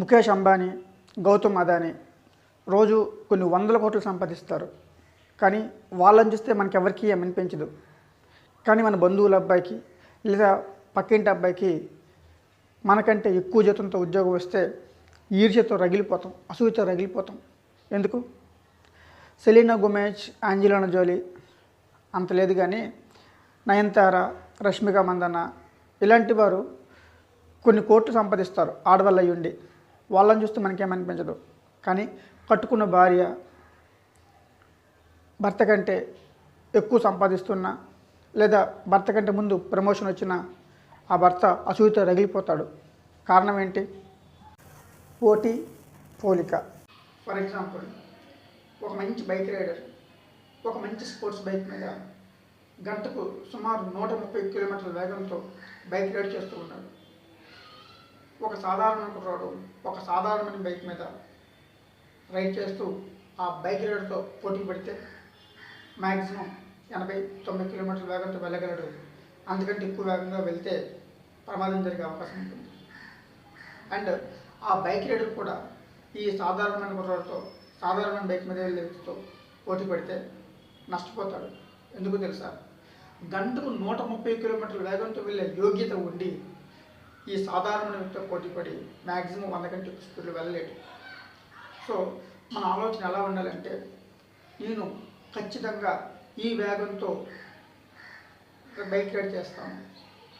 ముఖేష్ అంబానీ గౌతమ్ అదానీ రోజు కొన్ని వందల కోట్లు సంపాదిస్తారు. కానీ వాళ్ళని చూస్తే మనకి ఎవరికి ఏమనిపించదు కానీ మన బంధువుల అబ్బాయికి లేదా పక్కింటి అబ్బాయికి మనకంటే ఎక్కువ జీతంతో ఉద్యోగం వస్తే ఈర్ష్యతో రగిలిపోతాం అసూయతో రగిలిపోతాం. ఎందుకు? సెలీనా గుమేజ్ ఆంజిలోనా జోలీ అంత లేదు కానీ నయనతార రష్మిక మందన ఇలాంటి వారు కొన్ని కోట్లు సంపాదిస్తారు ఆడవాళ్ళు అయ్యుండి. వాళ్ళని చూస్తే మనకేమనిపించదు. కానీ కట్టుకున్న భార్య భర్త కంటే ఎక్కువ సంపాదిస్తున్నా లేదా భర్త కంటే ముందు ప్రమోషన్ వచ్చిన ఆ భర్త అసూయతో రగిలిపోతాడు. కారణం ఏంటి? పోటీ పోలిక. ఫర్ ఎగ్జాంపుల్ ఒక మంచి బైక్ రైడర్ ఒక మంచి స్పోర్ట్స్ బైక్ మీద గంటకు సుమారు నూట ముప్పై కిలోమీటర్ల వేగంతో బైక్ రైడ్ చేస్తూ ఉన్నాడు ఒక సాధారణ కుర్రాడు ఒక సాధారణమైన బైక్ మీద రైడ్ చేస్తూ ఆ బైక్ రైడర్తో పోటీ పడితే మ్యాక్సిమం ఎనభై తొంభై కిలోమీటర్ల వేగంతో వెళ్ళగలడు. అందుకంటే ఎక్కువ వేగంగా వెళ్తే ప్రమాదం జరిగే అవకాశం ఉంటుంది. అండ్ ఆ బైక్ రైడర్ కూడా ఈ సాధారణమైన కుర్రాడితో సాధారణమైన బైక్ మీద వెళ్ళే వ్యక్తితో పోటీ పడితే నష్టపోతాడు. ఎందుకు తెలుసా? గంటకు నూట ముప్పై కిలోమీటర్ల వేగంతో వెళ్ళే యోగ్యత ఉండి ఈ సాధారణ వ్యక్తితో పోటీ పడి మ్యాక్సిమం వంద కంటే ఎక్కువ స్పీడ్లో వెళ్ళలేడు. సో మన ఆలోచన ఎలా ఉండాలంటే నేను ఖచ్చితంగా ఈ వేగంతో బైక్ రైడ్ చేస్తాను.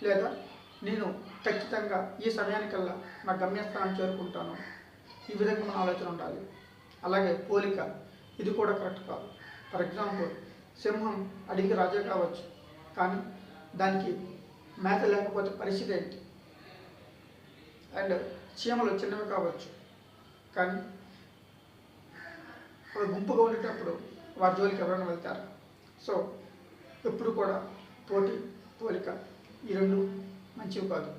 లేదా నేను ఖచ్చితంగా ఈ సమయానికల్లా నా గమ్యస్థానం చేరుకుంటాను. ఈ విధంగా మన ఆలోచన ఉండాలి. అలాగే పోలిక ఇది కూడా కరెక్ట్ కాదు. ఫర్ ఎగ్జాంపుల్ సింహం అడిగి రాజే కావచ్చు. కానీ దానికి మేత లేకపోతే పరిస్థితి ఏంటి? అండ్ చీమలు చిన్నవి కావచ్చు. కానీ ఒక గుంపుగా ఉండేటప్పుడు వారి జోలికి ఎవరైనా వెళ్తారు? సో ఎప్పుడు కూడా పోటీ పోలిక ఈ రెండు మంచివి కాదు.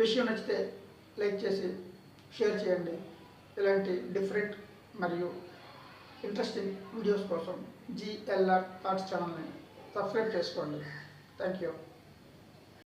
విషయం నచ్చితే లైక్ చేసి షేర్ చేయండి. ఇలాంటి డిఫరెంట్ మరియు ఇంట్రెస్టింగ్ వీడియోస్ కోసం జిఎల్ఆర్ థాట్స్ ఛానల్ని సబ్స్క్రైబ్ చేసుకోండి. Thank you.